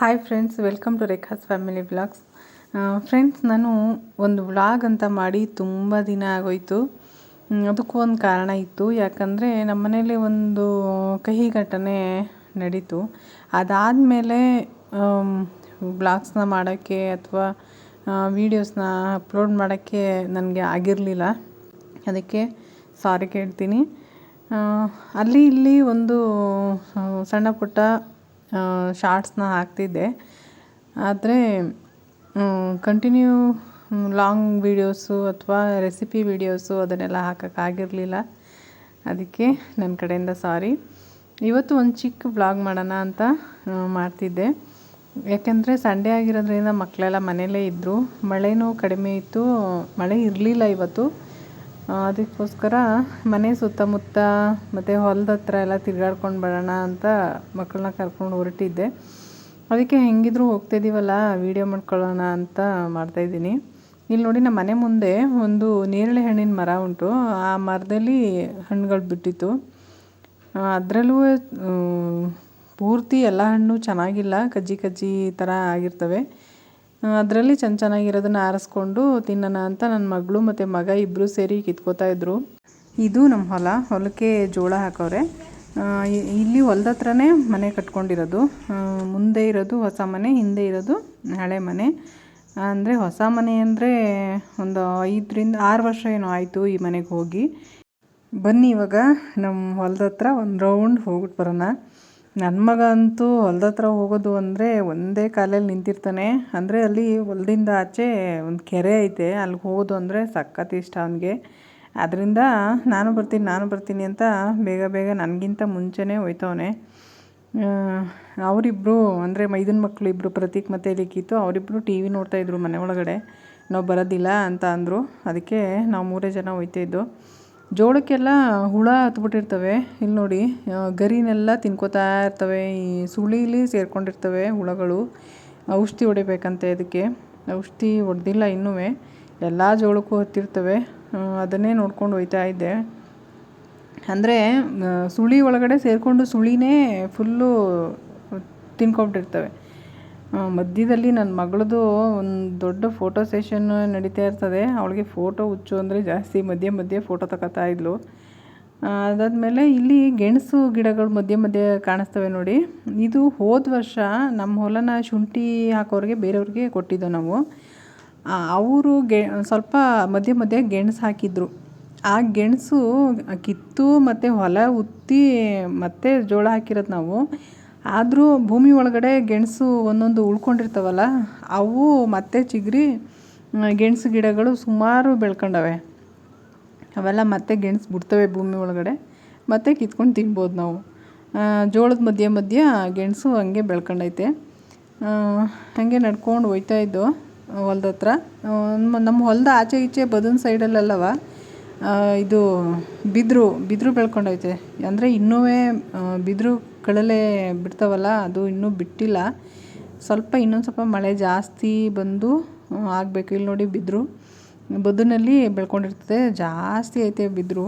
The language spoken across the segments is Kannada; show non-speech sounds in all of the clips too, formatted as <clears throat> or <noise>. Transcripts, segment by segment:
Hi friends welcome to Rekha's family vlogs friends ನಾನು ಒಂದು ವ್ಲಾಗ್ ಅಂತ ಮಾಡಿ ತುಂಬ ದಿನ ಆಗೋಯಿತು. ಅದಕ್ಕೂ ಒಂದು ಕಾರಣ ಇತ್ತು. ಯಾಕಂದರೆ ನಮ್ಮ ಮನೇಲಿ ಒಂದು ಕಹಿ ಘಟನೆ ನಡೀತು. ಅದಾದಮೇಲೆ ವ್ಲಾಗ್ಸ್ನ ಮಾಡೋಕ್ಕೆ ಅಥವಾ ವೀಡಿಯೋಸ್ನ ಅಪ್ಲೋಡ್ ಮಾಡೋಕ್ಕೆ ನನಗೆ ಆಗಿರಲಿಲ್ಲ. ಅದಕ್ಕೆ ಸಾರಿ ಕೇಳ್ತೀನಿ. ಅಲ್ಲಿ ಇಲ್ಲಿ ಒಂದು ಸಣ್ಣ ಪುಟ್ಟ ಶಾರ್ಟ್ಸ್ನ ಹಾಕ್ತಿದ್ದೆ. ಆದರೆ ಕಂಟಿನ್ಯೂ ಲಾಂಗ್ ವೀಡಿಯೋಸು ಅಥವಾ ರೆಸಿಪಿ ವೀಡಿಯೋಸು ಅದನ್ನೆಲ್ಲ ಹಾಕೋಕ್ಕಾಗಿರಲಿಲ್ಲ ಅದಕ್ಕೆ ನನ್ನ ಕಡೆಯಿಂದ ಸಾರಿ ಇವತ್ತು ಒಂದು ಚಿಕ್ಕ ವ್ಲಾಗ್ ಮಾಡೋಣ ಅಂತ ಮಾಡ್ತಿದ್ದೆ. ಯಾಕೆಂದರೆ ಸಂಡೇ ಆಗಿರೋದ್ರಿಂದ ಮಕ್ಕಳೆಲ್ಲ ಮನೆಯಲ್ಲೇ ಇದ್ದರು ಮಳೆನೂ ಕಡಿಮೆ ಇತ್ತು. ಮಳೆ ಇರಲಿಲ್ಲ ಇವತ್ತು. ಅದಕ್ಕೋಸ್ಕರ ಮನೆ ಸುತ್ತಮುತ್ತ ಮತ್ತು ಹೊಲದ ಹತ್ರ ಎಲ್ಲ ತಿರ್ಗಾಡ್ಕೊಂಡು ಬರೋಣ ಅಂತ ಮಕ್ಕಳನ್ನ ಕರ್ಕೊಂಡು ಹೊರಟಿದ್ದೆ. ಅದಕ್ಕೆ ಹೆಂಗಿದ್ರು ಹೋಗ್ತಾಯಿದ್ದೀವಲ್ಲ ವೀಡಿಯೋ ಮಾಡ್ಕೊಳ್ಳೋಣ ಅಂತ ಮಾಡ್ತಾಯಿದ್ದೀನಿ ಇಲ್ಲಿ ನೋಡಿ ನಮ್ಮ ಮನೆ ಮುಂದೆ ಒಂದು ನೇರಳೆ ಹಣ್ಣಿನ ಮರ ಉಂಟು. ಆ ಮರದಲ್ಲಿ ಹಣ್ಣುಗಳು ಬಿಟ್ಟಿತ್ತು. ಅದರಲ್ಲೂ ಪೂರ್ತಿ ಎಲ್ಲ ಹಣ್ಣು ಚೆನ್ನಾಗಿಲ್ಲ, ಕಜ್ಜಿ ಕಜ್ಜಿ ಥರ ಆಗಿರ್ತವೆ. ಅದರಲ್ಲಿ ಚೆನ್ನ ಚೆನ್ನಾಗಿರೋದನ್ನು ಆರಿಸ್ಕೊಂಡು ತಿನ್ನೋಣ ಅಂತ ನನ್ನ ಮಗಳು ಮತ್ತು ಮಗ ಇಬ್ಬರು ಸೇರಿ ಕಿತ್ಕೋತಾ ಇದ್ದರು ಇದು ನಮ್ಮ ಹೊಲ, ಹೊಲಕ್ಕೆ ಜೋಳ ಹಾಕೋರೆ ಇಲ್ಲಿ ಹೊಲದ ಹತ್ರನೇ ಮನೆ ಕಟ್ಕೊಂಡಿರೋದು. ಮುಂದೆ ಇರೋದು ಹೊಸ ಮನೆ, ಹಿಂದೆ ಇರೋದು ಹಳೆ ಮನೆ. ಅಂದರೆ ಹೊಸ ಮನೆ ಅಂದರೆ ಒಂದು ಐದರಿಂದ ಆರು ವರ್ಷ ಏನೋ ಆಯಿತು ಈ ಮನೆಗೆ ಹೋಗಿ. ಬನ್ನಿ ಇವಾಗ ನಮ್ಮ ಹೊಲದ ಹತ್ರ ಒಂದು ರೌಂಡ್ ಹೋಗ್ಬಿಟ್ಟು ಬರೋಣ. ನನ್ನ ಮಗ ಅಂತೂ ಹೊಲದ ಹತ್ರ ಹೋಗೋದು ಅಂದರೆ ಒಂದೇ ಕಾಲಲ್ಲಿ ನಿಂತಿರ್ತಾನೆ. ಅಂದರೆ ಅಲ್ಲಿ ಹೊಲದಿಂದ ಆಚೆ ಒಂದು ಕೆರೆ ಐತೆ. ಅಲ್ಲಿಗೆ ಹೋಗೋದು ಅಂದರೆ ಸಖತ್ ಇಷ್ಟ ಅವನಿಗೆ. ಅದರಿಂದ ನಾನು ಬರ್ತೀನಿ ನಾನು ಬರ್ತೀನಿ ಅಂತ ಬೇಗ ಬೇಗ ನನಗಿಂತ ಮುಂಚೆನೇ ಹೋಯ್ತವನೆ. ಅವರಿಬ್ಬರು ಅಂದರೆ ಮೈದನ ಮಕ್ಕಳು ಇಬ್ಬರು ಪ್ರತೀಕ್ ಮತ್ತು ಲಿಖಿತು ಅವರಿಬ್ಬರು ಟಿ ವಿ ನೋಡ್ತಾಯಿದ್ರು ಮನೆ ಒಳಗಡೆ. ನಾವು ಬರೋದಿಲ್ಲ ಅಂತ ಅಂದರು. ಅದಕ್ಕೆ ನಾವು ಮೂರೇ ಜನ ಹೋಯ್ತಾ ಇದ್ದು. ಜೋಳಕ್ಕೆಲ್ಲ ಹುಳ ಹತ್ಬಿಟ್ಟಿರ್ತವೆ. ಇಲ್ಲಿ ನೋಡಿ ಗರಿನೆಲ್ಲ ತಿನ್ಕೋತಾ ಇರ್ತವೆ. ಈ ಸುಳಿಲಿ ಸೇರ್ಕೊಂಡಿರ್ತವೆ ಹುಳಗಳು. ಔಷಧಿ ಹೊಡಿಬೇಕಂತೆ ಅದಕ್ಕೆ ಔಷಧಿ ಹೊಡೆದಿಲ್ಲ ಇನ್ನೂ ಎಲ್ಲ ಜೋಳಕ್ಕೂ ಹತ್ತಿರ್ತವೆ. ಅದನ್ನೇ ನೋಡ್ಕೊಂಡು ಹೋಯ್ತಾ ಇದ್ದೆ. ಅಂದರೆ ಸುಳಿ ಒಳಗಡೆ ಸೇರಿಕೊಂಡು ಸುಳಿನೇ ಫುಲ್ಲು ತಿನ್ಕೊಂಬಿಟ್ಟಿರ್ತವೆ. ಮಧ್ಯದಲ್ಲಿ ನನ್ನ ಮಗಳದು ಒಂದು ದೊಡ್ಡ ಫೋಟೋ ಸೆಷನ್ ನಡೀತಾ ಇರ್ತದೆ. ಅವಳಿಗೆ ಫೋಟೋ ಹುಚ್ಚು ಅಂದರೆ ಜಾಸ್ತಿ ಮಧ್ಯೆ ಮಧ್ಯೆ ಫೋಟೋ ತಗೋತಾ ಇದ್ಳು ಅದಾದಮೇಲೆ ಇಲ್ಲಿ ಗೆಣಸು ಗಿಡಗಳು ಮಧ್ಯೆ ಮಧ್ಯೆ ಕಾಣಿಸ್ತವೆ ನೋಡಿ. ಇದು ಹೋದ ವರ್ಷ ನಮ್ಮ ಹೊಲನ ಶುಂಠಿ ಹಾಕೋರಿಗೆ ಬೇರೆಯವ್ರಿಗೆ ಕೊಟ್ಟಿದ್ದು ನಾವು. ಅವರು ಗೆ, ಸ್ವಲ್ಪ ಮಧ್ಯೆ ಮಧ್ಯೆ ಗೆಣಸು ಹಾಕಿದ್ರು. ಆ ಗೆಣಸು ಕಿತ್ತು ಮತ್ತು ಹೊಲ ಉತ್ತಿ ಮತ್ತೆ ಜೋಳ ಹಾಕಿರೋದು ನಾವು. ಆದರೂ ಭೂಮಿ ಒಳಗಡೆ ಗೆಣಸು ಒಂದೊಂದು ಉಳ್ಕೊಂಡಿರ್ತಾವಲ್ಲ, ಅವು ಮತ್ತೆ ಚಿಗುರಿ ಗೆಣಸು ಗಿಡಗಳು ಸುಮಾರು ಬೆಳ್ಕೊಂಡವೆ. ಅವೆಲ್ಲ ಮತ್ತೆ ಗೆಣಸು ಬಿಡ್ತವೆ ಭೂಮಿ ಒಳಗಡೆ, ಮತ್ತೆ ಕಿತ್ಕೊಂಡು ತಿನ್ಬೋದು ನಾವು. ಜೋಳದ ಮಧ್ಯೆ ಮಧ್ಯ ಗೆಣಸು ಹಂಗೆ ಬೆಳ್ಕೊಂಡೈತೆ. ಹಾಗೆ ನಡ್ಕೊಂಡು ಹೋಯ್ತಾ ಇದ್ದು ಹೊಲ್ದ ಹತ್ರ. ನಮ್ಮ ಹೊಲದ ಆಚೆ ಈಚೆ ಬದನ್ ಸೈಡಲ್ಲೆಲ್ಲವ ಇದು ಬಿದಿರು ಬಿದಿರು ಬೆಳ್ಕೊಂಡೈತೆ. ಅಂದರೆ ಇನ್ನೂ ಬಿದಿರು ಕಳಲೆ ಬಿಡ್ತಾವಲ್ಲ, ಅದು ಇನ್ನೂ ಬಿಟ್ಟಿಲ್ಲ. ಸ್ವಲ್ಪ ಇನ್ನೊಂದು ಸ್ವಲ್ಪ ಮಳೆ ಜಾಸ್ತಿ ಬಂದು ಆಗಬೇಕು. ಇಲ್ಲಿ ನೋಡಿ ಬಿದ್ದರು ಬದುನಲ್ಲಿ ಬೆಳ್ಕೊಂಡಿರ್ತದೆ, ಜಾಸ್ತಿ ಐತೆ ಬಿದ್ದರು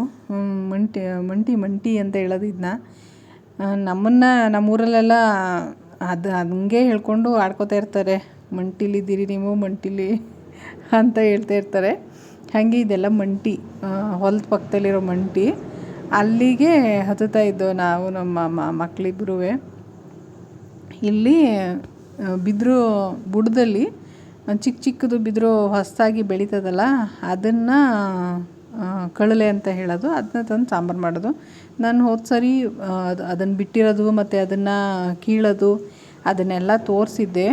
ಮಂಟಿ ಮಂಟಿ ಮಂಟಿ ಅಂತ ಹೇಳೋದು ಇದನ್ನ ನಮ್ಮನ್ನು, ನಮ್ಮೂರಲ್ಲೆಲ್ಲ ಅದು, ಹಂಗೆ ಹೇಳ್ಕೊಂಡು ಆಡ್ಕೋತಾ ಇರ್ತಾರೆ. ಮಂಟಿಲಿದ್ದೀರಿ ನೀವು, ಮಂಟಿಲಿ ಅಂತ ಹೇಳ್ತಾ ಇರ್ತಾರೆ. ಹಾಗೆ ಇದೆಲ್ಲ ಮಂಟಿ ಹೊಲದ ಪಕ್ಕದಲ್ಲಿರೋ ಮಂಟಿ. ಅಲ್ಲಿಗೆ ಹತ್ತುತ್ತಾ ಇದ್ದೋ ನಾವು ನಮ್ಮ ಮಕ್ಕಳಿಬ್ರೂ ಇಲ್ಲಿ ಬಿದ್ರು ಬುಡದಲ್ಲಿ ಚಿಕ್ಕ ಚಿಕ್ಕದು ಬಿದಿರು ಹೊಸದಾಗಿ ಬೆಳೀತದಲ್ಲ, ಅದನ್ನು ಕಳಲೆ ಅಂತ ಹೇಳೋದು, ಅದನ್ನ ತಂದು ಸಾಂಬಾರು ಮಾಡೋದು. ನಾನು ಹೋದ ಸರಿ ಅದನ್ನು ಬಿಟ್ಟಿರೋದು, ಮತ್ತು ಅದನ್ನು ಕೀಳೋದು, ಅದನ್ನೆಲ್ಲ ತೋರಿಸಿದ್ದೆ.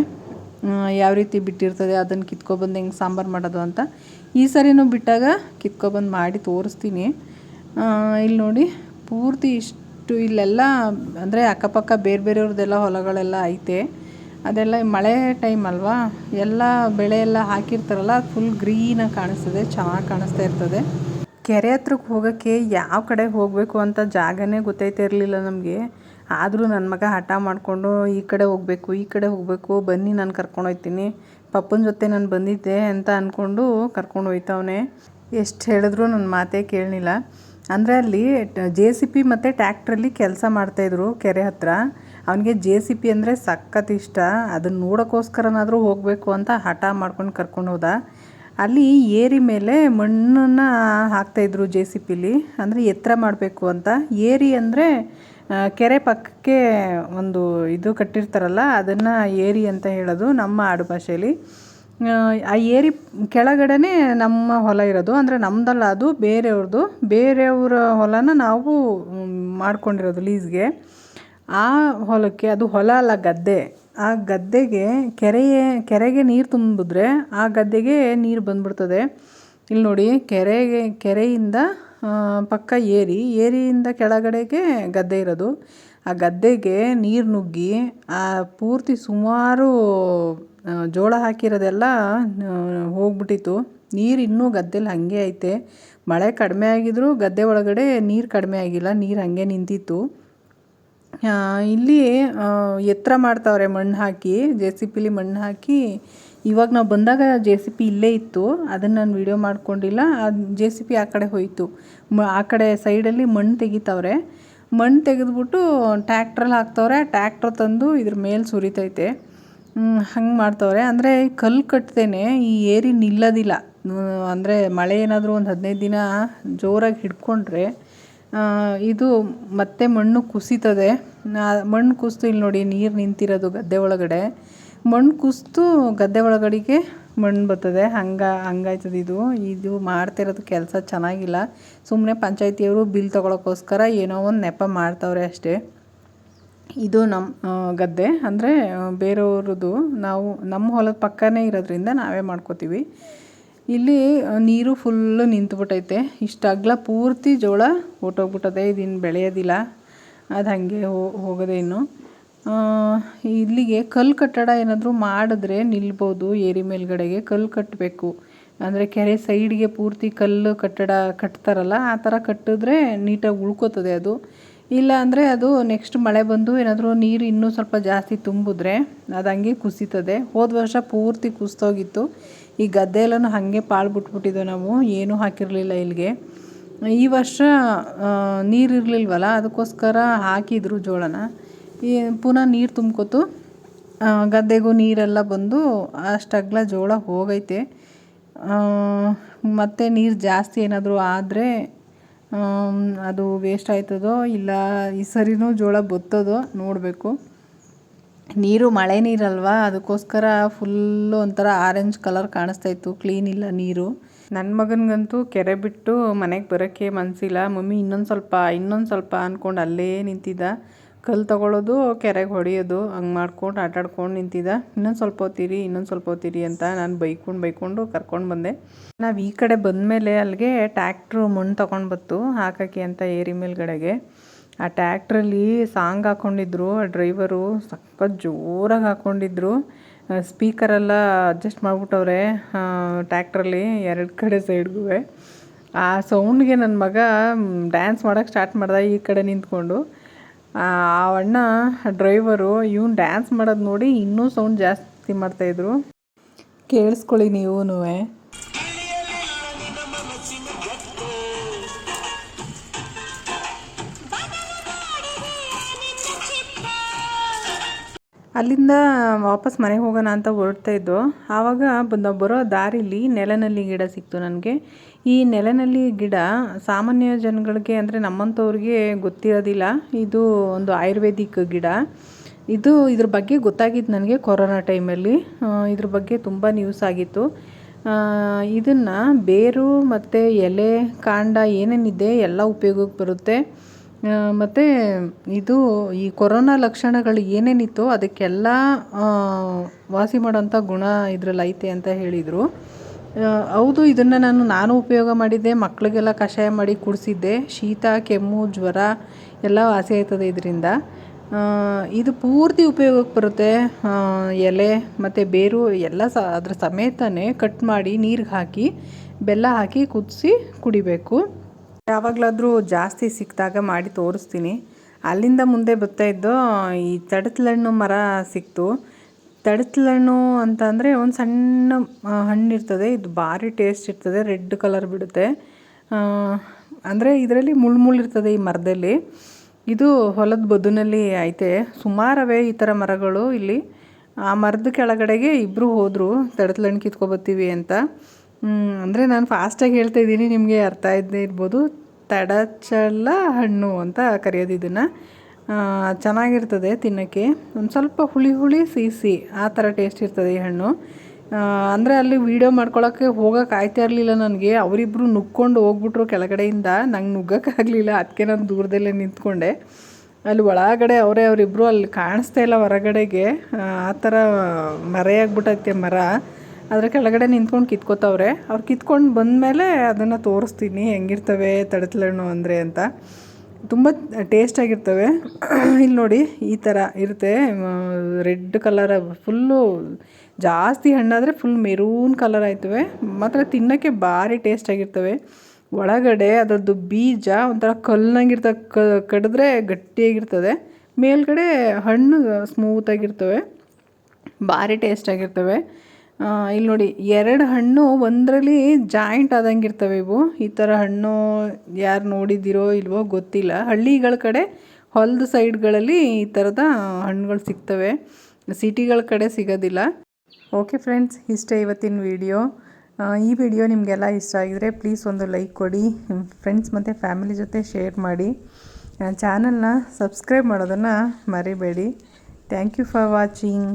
ಯಾವ ರೀತಿ ಬಿಟ್ಟಿರ್ತದೆ ಅದನ್ನು ಕಿತ್ಕೊಬಂದು ಹೆಂಗೆ ಸಾಂಬಾರು ಮಾಡೋದು ಅಂತ. ಈ ಸರಿನೂ ಬಿಟ್ಟಾಗ ಕಿತ್ಕೊಬಂದು ಮಾಡಿ ತೋರಿಸ್ತೀನಿ. ಇಲ್ಲಿ ನೋಡಿ, ಪೂರ್ತಿ ಇಷ್ಟು ಇಲ್ಲೆಲ್ಲ, ಅಂದರೆ ಅಕ್ಕಪಕ್ಕ ಬೇರೆ ಬೇರೆಯವ್ರದ್ದೆಲ್ಲ ಹೊಲಗಳೆಲ್ಲ ಐತೆ. ಅದೆಲ್ಲ ಮಳೆ ಟೈಮ್ ಅಲ್ವಾ? ಎಲ್ಲ ಬೆಳೆ ಎಲ್ಲ ಹಾಕಿರ್ತಾರಲ್ಲ ಫುಲ್ ಗ್ರೀನಾಗಿ ಕಾಣಿಸ್ತದೆ, ಚೆನ್ನಾಗಿ ಕಾಣಿಸ್ತಾ ಇರ್ತದೆ. ಕೆರೆ ಹತ್ರಕ್ಕೆ ಹೋಗೋಕ್ಕೆ ಯಾವ ಕಡೆ ಹೋಗಬೇಕು ಅಂತ ಜಾಗನೇ ಗೊತ್ತೈತೆ ಇರಲಿಲ್ಲ ನಮಗೆ. ಆದರೂ ನನ್ನ ಮಗ ಹಠ ಮಾಡಿಕೊಂಡು, ಈ ಕಡೆ ಹೋಗಬೇಕು, ಈ ಕಡೆ ಹೋಗಬೇಕು, ಬನ್ನಿ ನಾನು ಕರ್ಕೊಂಡು ಹೋಗ್ತೀನಿ ಪಪ್ಪನ ಜೊತೆ ನಾನು ಬಂದಿದ್ದೆ ಅಂತ ಅಂದ್ಕೊಂಡು ಕರ್ಕೊಂಡು ಹೋಯ್ತವನೆ. ಎಷ್ಟು ಹೇಳಿದ್ರು ನನ್ನ ಮಾತೇ ಕೇಳಲಿಲ್ಲ ಅಂದರೆ ಅಲ್ಲಿ ಜೆ ಸಿ ಪಿ ಮತ್ತು ಟ್ಯಾಕ್ಟ್ರಲ್ಲಿ ಕೆಲಸ ಮಾಡ್ತಾಯಿದ್ರು ಕೆರೆ ಹತ್ರ. ಅವನಿಗೆ ಜೆ ಸಿ ಪಿ ಅಂದರೆ ಸಖತ್ ಇಷ್ಟ. ಅದನ್ನು ನೋಡೋಕ್ಕೋಸ್ಕರನಾದರೂ ಹೋಗಬೇಕು ಅಂತ ಹಠ ಮಾಡ್ಕೊಂಡು ಕರ್ಕೊಂಡು ಹೋದ. ಅಲ್ಲಿ ಏರಿ ಮೇಲೆ ಮಣ್ಣನ್ನು ಹಾಕ್ತಾಯಿದ್ರು ಜೆ ಸಿ ಪಿಲಿ ಅಂದರೆ ಎತ್ತರ ಮಾಡಬೇಕು ಅಂತ. ಏರಿ ಅಂದರೆ ಕೆರೆ ಪಕ್ಕಕ್ಕೆ ಒಂದು ಇದು ಕಟ್ಟಿರ್ತಾರಲ್ಲ, ಅದನ್ನು ಏರಿ ಅಂತ ಹೇಳೋದು ನಮ್ಮ ಆಡು ಭಾಷೆಯಲ್ಲಿ ಆ ಏರಿ ಕೆಳಗಡೆನೇ ನಮ್ಮ ಹೊಲ ಇರೋದು. ಅಂದರೆ ನಮ್ಮದಲ್ಲ ಅದು ಬೇರೆಯವ್ರದ್ದು ಬೇರೆಯವರ ಹೊಲನ ನಾವು ಮಾಡ್ಕೊಂಡಿರೋದು ಲೀಸ್ಗೆ ಆ ಹೊಲಕ್ಕೆ, ಅದು ಹೊಲ ಅಲ್ಲ, ಗದ್ದೆ. ಆ ಗದ್ದೆಗೆ ಕೆರೆಯೇ, ಕೆರೆಗೆ ನೀರು ತುಂಬಿದ್ರೆ ಆ ಗದ್ದೆಗೆ ನೀರು ಬಂದ್ಬಿಡ್ತದೆ. ಇಲ್ಲಿ ನೋಡಿ, ಕೆರೆಗೆ, ಕೆರೆಯಿಂದ ಪಕ್ಕ ಏರಿ. ಏರಿಯಿಂದ ಕೆಳಗಡೆಗೆ ಗದ್ದೆ ಇರೋದು. ಆ ಗದ್ದೆಗೆ ನೀರು ನುಗ್ಗಿ, ಆ ಪೂರ್ತಿ ಸುಮಾರು ಜೋಳ ಹಾಕಿರೋದೆಲ್ಲ ಹೋಗ್ಬಿಟ್ಟಿತ್ತು. ನೀರು ಇನ್ನೂ ಗದ್ದೆಲಿ ಹಾಗೆ ಐತೆ. ಮಳೆ ಕಡಿಮೆ ಆಗಿದ್ದರೂ ಗದ್ದೆ ಒಳಗಡೆ ನೀರು ಕಡಿಮೆ ಆಗಿಲ್ಲ, ನೀರು ಹಾಗೆ ನಿಂತಿತ್ತು. ಇಲ್ಲಿ ಎತ್ತರ ಮಾಡ್ತಾವ್ರೆ ಮಣ್ಣು ಹಾಕಿ, ಜೆ ಸಿ ಪಿಲಿ ಮಣ್ಣು ಹಾಕಿ. ಇವಾಗ ನಾವು ಬಂದಾಗ ಜೆ ಸಿ ಪಿ ಇಲ್ಲೇ ಇತ್ತು. ಅದನ್ನು ನಾನು ವೀಡಿಯೋ ಮಾಡ್ಕೊಂಡಿಲ್ಲ. ಅದು ಜೆ ಸಿ ಪಿ ಆ ಕಡೆ ಹೋಯಿತು. ಮ, ಆ ಕಡೆ ಸೈಡಲ್ಲಿ ಮಣ್ಣು ತೆಗಿತಾವ್ರೆ. ಮಣ್ಣು ತೆಗೆದ್ಬಿಟ್ಟು ಟ್ಯಾಕ್ಟ್ರಲ್ಲಿ ಹಾಕ್ತವ್ರೆ. ಟ್ಯಾಕ್ಟ್ರ್ ತಂದು ಇದ್ರ ಮೇಲೆ ಸುರಿತೈತೆ. ಹಂಗೆ ಮಾಡ್ತವ್ರೆ. ಅಂದರೆ ಕಲ್ಲು ಕಟ್ತೇನೆ, ಈ ಏರಿ ನಿಲ್ಲೋದಿಲ್ಲ. ಅಂದರೆ ಮಳೆ ಏನಾದರೂ ಒಂದು ಹದಿನೈದು ದಿನ ಜೋರಾಗಿ ಹಿಡ್ಕೊಂಡ್ರೆ ಇದು ಮತ್ತೆ ಮಣ್ಣು ಕುಸಿತದೆ. ಮಣ್ಣು ಕುಸಿತು ಇಲ್ಲಿ ನೋಡಿ, ನೀರು ನಿಂತಿರೋದು ಗದ್ದೆ ಒಳಗಡೆ. ಮಣ್ಣು ಕುಸಿತು ಗದ್ದೆ ಒಳಗಡೆಗೆ ಮಣ್ಣು ಬರ್ತದೆ. ಹಂಗ, ಹಂಗಾಯ್ತದೆ ಇದು. ಇದು ಮಾಡ್ತಿರೋದು ಕೆಲಸ ಚೆನ್ನಾಗಿಲ್ಲ. ಸುಮ್ಮನೆ ಪಂಚಾಯತಿಯವರು ಬಿಲ್ ತೊಗೊಳಕ್ಕೋಸ್ಕರ ಏನೋ ಒಂದು ನೆಪ ಮಾಡ್ತವ್ರೆ ಅಷ್ಟೇ. ಇದು ನಮ್ಮ ಗದ್ದೆ. ಅಂದರೆ ಬೇರೆಯವ್ರದ್ದು ನಾವು ನಮ್ಮ ಹೊಲದ ಪಕ್ಕನೇ ಇರೋದ್ರಿಂದ ನಾವೇ ಮಾಡ್ಕೋತೀವಿ. ಇಲ್ಲಿ ನೀರು ಫುಲ್ಲು ನಿಂತುಬಿಟ್ಟೈತೆ ಇಷ್ಟು ಅಗಲ ಪೂರ್ತಿ ಜೋಳ ಹೊರ್ಟೋಗ್ಬಿಟ್ಟದೆ ಇದಿನ್ನು ಬೆಳೆಯೋದಿಲ್ಲ. ಅದು ಹಾಗೆ ಹೋಗೋದೆ ಇನ್ನು. ಇಲ್ಲಿಗೆ ಕಲ್ಲು ಕಟ್ಟಡ ಏನಾದರೂ ಮಾಡಿದ್ರೆ ನಿಲ್ಬೋದು ಏರಿ ಮೇಲ್ಗಡೆಗೆ. ಕಲ್ಲು ಕಟ್ಟಬೇಕು ಅಂದರೆ ಕೆರೆ ಸೈಡ್ಗೆ ಪೂರ್ತಿ ಕಲ್ಲು ಕಟ್ಟಡ ಕಟ್ತಾರಲ್ಲ, ಆ ಥರ ಕಟ್ಟಿದ್ರೆ ನೀಟಾಗಿ ಉಳ್ಕೋತದೆ ಅದು. ಇಲ್ಲ ಅಂದರೆ ಅದು ನೆಕ್ಸ್ಟ್ ಮಳೆ ಬಂದು ಏನಾದರೂ ನೀರು ಇನ್ನೂ ಸ್ವಲ್ಪ ಜಾಸ್ತಿ ತುಂಬಿದ್ರೆ ಅದು ಹಂಗೆ ಕುಸಿತದೆ. ಹೋದ ವರ್ಷ ಪೂರ್ತಿ ಕುಸಿತೋಗಿತ್ತು ಈ ಗದ್ದೆ ಎಲ್ಲನೂ ಹಾಗೆ ಪಾಳು ಬಿಟ್ಬಿಟ್ಟಿದ್ದೋ ನಾವು, ಏನೂ ಹಾಕಿರಲಿಲ್ಲ ಇಲ್ಲಿಗೆ. ಈ ವರ್ಷ ನೀರು ಇರಲಿಲ್ವಲ್ಲ, ಅದಕ್ಕೋಸ್ಕರ ಹಾಕಿದ್ರು ಜೋಳನ. ಈ ಪುನಃ ನೀರು ತುಂಬ್ಕೊತು. ಗದ್ದೆಗೂ ನೀರೆಲ್ಲ ಬಂದು ಅಷ್ಟಗ್ಲ ಜೋಳ ಹೋಗೈತೆ. ಮತ್ತು ನೀರು ಜಾಸ್ತಿ ಏನಾದರೂ ಆದರೆ ಅದು ವೇಸ್ಟ್ ಆಯ್ತದೋ ಇಲ್ಲ, ಈ ಸರಿನೂ ಜೋಳ ಬತ್ತದೋ ನೋಡಬೇಕು. ನೀರು, ಮಳೆ ನೀರಲ್ವಾ? ಅದಕ್ಕೋಸ್ಕರ ಫುಲ್ಲು ಒಂಥರ ಆರೆಂಜ್ ಕಲರ್ ಕಾಣಿಸ್ತಾ ಇತ್ತು. ಕ್ಲೀನ್ ಇಲ್ಲ ನೀರು. ನನ್ನ ಮಗನಿಗಂತೂ ಕೆರೆ ಬಿಟ್ಟು ಮನೆಗೆ ಬರೋಕ್ಕೆ ಮನಸ್ಸಿಲ್ಲ ಮಮ್ಮಿ ಇನ್ನೊಂದು ಸ್ವಲ್ಪ ಇನ್ನೊಂದು ಸ್ವಲ್ಪ ಅಂದ್ಕೊಂಡು ಅಲ್ಲೇ ನಿಂತಿದ್ದ. ಕಲ್ಲು ತಗೊಳ್ಳೋದು ಕೆರೆಗೆ ಹೊಡೆಯೋದು, ಹಂಗೆ ಮಾಡ್ಕೊಂಡು ಆಟಾಡ್ಕೊಂಡು ನಿಂತಿದ್ದ. ಇನ್ನೊಂದು ಸ್ವಲ್ಪ ಹೊತ್ತಿರಿ, ಇನ್ನೊಂದು ಸ್ವಲ್ಪ ಹೊತ್ತಿರಿ ಅಂತ ನಾನು ಬೈಕೊಂಡು ಬೈಕೊಂಡು ಕರ್ಕೊಂಡು ಬಂದೆ. ನಾವು ಈ ಕಡೆ ಬಂದಮೇಲೆ ಅಲ್ಲಿಗೆ ಟ್ಯಾಕ್ಟ್ರು ಮಣ್ಣು ತೊಗೊಂಡು ಬತ್ತು ಹಾಕೋಕ್ಕೆ ಅಂತ ಏರಿ ಮೇಲ್ಗಡೆಗೆ. ಆ ಟ್ಯಾಕ್ಟ್ರಲ್ಲಿ ಸಾಂಗ್ ಹಾಕ್ಕೊಂಡಿದ್ರು ಆ ಡ್ರೈವರು ಸಖತ್ ಜೋರಾಗಿ ಹಾಕ್ಕೊಂಡಿದ್ರು ಸ್ಪೀಕರೆಲ್ಲ ಅಡ್ಜಸ್ಟ್ ಮಾಡಿಬಿಟ್ಟವ್ರೆ ಟ್ಯಾಕ್ಟ್ರಲ್ಲಿ ಎರಡು ಕಡೆ ಸೈಡ್ಗೂ ಆ ಸೌಂಡ್ಗೆ ನನ್ನ ಮಗ ಡ್ಯಾನ್ಸ್ ಮಾಡೋಕ್ಕೆ ಸ್ಟಾರ್ಟ್ ಮಾಡ್ದೆ ಈ ಕಡೆ ನಿಂತ್ಕೊಂಡು. ಆ ಅಣ್ಣ ಡ್ರೈವರು ಇವನು ಡ್ಯಾನ್ಸ್ ಮಾಡೋದು ನೋಡಿ ಇನ್ನೂ ಸೌಂಡ್ ಜಾಸ್ತಿ ಮಾಡ್ತಾಯಿದ್ರು ಕೇಳಿಸ್ಕೊಳ್ಳಿ ನೀವೂ ಅಲ್ಲಿಂದ ವಾಪಸ್ ಮನೆಗೆ ಹೋಗೋಣ ಅಂತ ಹೊರಡ್ತಾ ಇದ್ದೋ, ಆವಾಗ ಬಂದ ಬರೋ ದಾರಿಲಿ ನೆಲನಲ್ಲಿ ಗಿಡ ಸಿಕ್ತು ನನಗೆ. ಈ ನೆಲನಲ್ಲಿ ಗಿಡ ಸಾಮಾನ್ಯ ಜನಗಳಿಗೆ ಅಂದರೆ ನಮ್ಮಂಥವ್ರಿಗೆ ಗೊತ್ತಿರೋದಿಲ್ಲ. ಇದು ಒಂದು ಆಯುರ್ವೇದಿಕ್ ಗಿಡ. ಇದು ಇದ್ರ ಬಗ್ಗೆ ಗೊತ್ತಾಗಿದ್ದು ನನಗೆ ಕೊರೋನಾ ಟೈಮಲ್ಲಿ. ಇದ್ರ ಬಗ್ಗೆ ತುಂಬ ನ್ಯೂಸ್ ಆಗಿತ್ತು. ಇದನ್ನು ಬೇರು ಮತ್ತು ಎಲೆ, ಕಾಂಡ ಏನೇನಿದೆ ಎಲ್ಲ ಉಪಯೋಗಕ್ಕೆ ಬರುತ್ತೆ. ಮತ್ತು ಇದು ಈ ಕೊರೋನಾ ಲಕ್ಷಣಗಳು ಏನೇನಿತ್ತು ಅದಕ್ಕೆಲ್ಲ ವಾಸಿ ಮಾಡೋಂಥ ಗುಣ ಇದ್ರಲ್ಲಿ ಐತೆ ಅಂತ ಹೇಳಿದರು. ಹೌದು, ಇದನ್ನು ನಾನು ನಾನು ಉಪಯೋಗ ಮಾಡಿದ್ದೆ ಮಕ್ಕಳಿಗೆಲ್ಲ ಕಷಾಯ ಮಾಡಿ ಕುಡಿಸಿದ್ದೆ. ಶೀತ, ಕೆಮ್ಮು, ಜ್ವರ ಎಲ್ಲ ವಾಸಿ ಆಯ್ತದೆ ಇದರಿಂದ. ಇದು ಪೂರ್ತಿ ಉಪಯೋಗಕ್ಕೆ ಬರುತ್ತೆ. ಎಲೆ ಮತ್ತು ಬೇರು ಎಲ್ಲ ಸ, ಅದ್ರ ಸಮೇತನೇ ಕಟ್ ಮಾಡಿ ನೀರಿಗೆ ಹಾಕಿ, ಬೆಲ್ಲ ಹಾಕಿ ಕುದಿಸಿ ಕುಡಿಬೇಕು. ಯಾವಾಗಲಾದರೂ ಜಾಸ್ತಿ ಸಿಕ್ಕಿದಾಗ ಮಾಡಿ ತೋರಿಸ್ತೀನಿ. ಅಲ್ಲಿಂದ ಮುಂದೆ ಬರ್ತಾ ಇದ್ದೋ, ಈ ತಡತ್ಲಣ್ಣು ಮರ ಸಿಕ್ತು. ತಡತ್ಲಣ್ಣು ಅಂತ ಅಂದರೆ ಒಂದು ಸಣ್ಣ ಹಣ್ಣು ಇರ್ತದೆ ಇದು ಭಾರಿ ಟೇಸ್ಟ್ ಇರ್ತದೆ. ರೆಡ್ ಕಲರ್ ಬಿಡುತ್ತೆ. ಅಂದರೆ ಇದರಲ್ಲಿ ಮುಳ್ಳು ಇರ್ತದೆ ಈ ಮರದಲ್ಲಿ. ಇದು ಹೊಲದ ಬದುನಲ್ಲಿ ಐತೆ. ಸುಮಾರವೇ ಈ ಥರ ಮರಗಳು ಇಲ್ಲಿ. ಆ ಮರದ ಕೆಳಗಡೆಗೆ ಇಬ್ಬರು ಹೋದರು. ತಡತ್ಲಣ್ಣು ಕಿತ್ಕೊಬತ್ತೀವಿ ಅಂತ. ಅಂದರೆ ನಾನು ಫಾಸ್ಟಾಗಿ ಹೇಳ್ತಾ ಇದ್ದೀನಿ, ನಿಮಗೆ ಅರ್ಥ ಇದ್ದೇ ಇರ್ಬೋದು. ತಡಚಲ ಹಣ್ಣು ಅಂತ ಕರೆಯೋದು ಇದನ್ನು. ಚೆನ್ನಾಗಿರ್ತದೆ ತಿನ್ನೋಕ್ಕೆ. ಒಂದು ಸ್ವಲ್ಪ ಹುಳಿ ಹುಳಿ ಸಿಹಿ ಆ ಥರ ಟೇಸ್ಟ್ ಇರ್ತದೆ ಈ ಹಣ್ಣು. ಅಂದರೆ ಅಲ್ಲಿ ವೀಡಿಯೋ ಮಾಡ್ಕೊಳ್ಳೋಕ್ಕೆ ಹೋಗೋಕೆ ಆಯ್ತಾ ಇರಲಿಲ್ಲ ನನಗೆ. ಅವರಿಬ್ಬರು ನುಗ್ಕೊಂಡು ಹೋಗ್ಬಿಟ್ರು ಕೆಳಗಡೆಯಿಂದ. ನಂಗೆ ನುಗ್ಗೋಕ್ಕಾಗಲಿಲ್ಲ ಅದಕ್ಕೆ ನಾನು ದೂರದಲ್ಲೇ ನಿಂತ್ಕೊಂಡೆ. ಅಲ್ಲಿ ಒಳಗಡೆ ಅವರೇ ಅವರಿಬ್ಬರು ಅಲ್ಲಿ ಕಾಣಿಸ್ತಾ ಇಲ್ಲ ಹೊರಗಡೆಗೆ. ಆ ಥರ ಮರೆಯಾಗ್ಬಿಟ್ಟೈತೆ ಮರ. ಅದ್ರ ಕೆಳಗಡೆ ನಿಂತ್ಕೊಂಡು ಕಿತ್ಕೋತವ್ರೆ. ಅವ್ರು ಕಿತ್ಕೊಂಡು ಬಂದಮೇಲೆ ಅದನ್ನು ತೋರಿಸ್ತೀನಿ, ಹೆಂಗಿರ್ತವೆ ತಡತಲಣ್ಣು ಅಂದರೆ ಅಂತ. ತುಂಬ ಟೇಸ್ಟಾಗಿರ್ತವೆ <clears throat> ಇಲ್ಲಿ ನೋಡಿ, ಈ ಥರ ಇರುತ್ತೆ. ರೆಡ್ ಕಲರ್, ಫುಲ್ಲು ಜಾಸ್ತಿ ಹಣ್ಣಾದರೆ ಫುಲ್ ಮೆರೂನ್ ಕಲರ್ ಆಯ್ತವೆ. ಮಾತ್ರ ತಿನ್ನೋಕ್ಕೆ ಭಾರಿ ಟೇಸ್ಟಾಗಿರ್ತವೆ ಒಳಗಡೆ ಅದರದ್ದು ಬೀಜ ಒಂಥರ ಕಲ್ಲಂಗಿರ್ತವೆ ಕಡಿದ್ರೆ ಗಟ್ಟಿಯಾಗಿರ್ತದೆ. ಮೇಲ್ಗಡೆ ಹಣ್ಣು ಸ್ಮೂತಾಗಿರ್ತವೆ. ಭಾರಿ ಟೇಸ್ಟಾಗಿರ್ತವೆ ಇಲ್ಲಿ ನೋಡಿ, ಎರಡು ಹಣ್ಣು ಒಂದರಲ್ಲಿ ಜಾಯಿಂಟ್ ಆದಂಗೆ ಇರ್ತವೆ ಇವು. ಈ ಥರ ಹಣ್ಣು ಯಾರು ನೋಡಿದ್ದೀರೋ ಇಲ್ವೋ ಗೊತ್ತಿಲ್ಲ. ಹಳ್ಳಿಗಳ ಕಡೆ ಹೊಲದ ಸೈಡ್ಗಳಲ್ಲಿ ಈ ಥರದ ಹಣ್ಣುಗಳು ಸಿಗ್ತವೆ. ಸಿಟಿಗಳ ಕಡೆ ಸಿಗೋದಿಲ್ಲ. ಓಕೆ ಫ್ರೆಂಡ್ಸ್ ಇಷ್ಟೇ ಇವತ್ತಿನ ವಿಡಿಯೋ ಈ ವಿಡಿಯೋ ನಿಮಗೆಲ್ಲ ಇಷ್ಟ ಆಗಿದರೆ ಪ್ಲೀಸ್ ಒಂದು ಲೈಕ್ ಕೊಡಿ. ಫ್ರೆಂಡ್ಸ್ ಮತ್ತು ಫ್ಯಾಮಿಲಿ ಜೊತೆ ಶೇರ್ ಮಾಡಿ. ಚಾನಲ್ನ ಸಬ್ಸ್ಕ್ರೈಬ್ ಮಾಡೋದನ್ನು ಮರಿಬೇಡಿ. Thank you for watching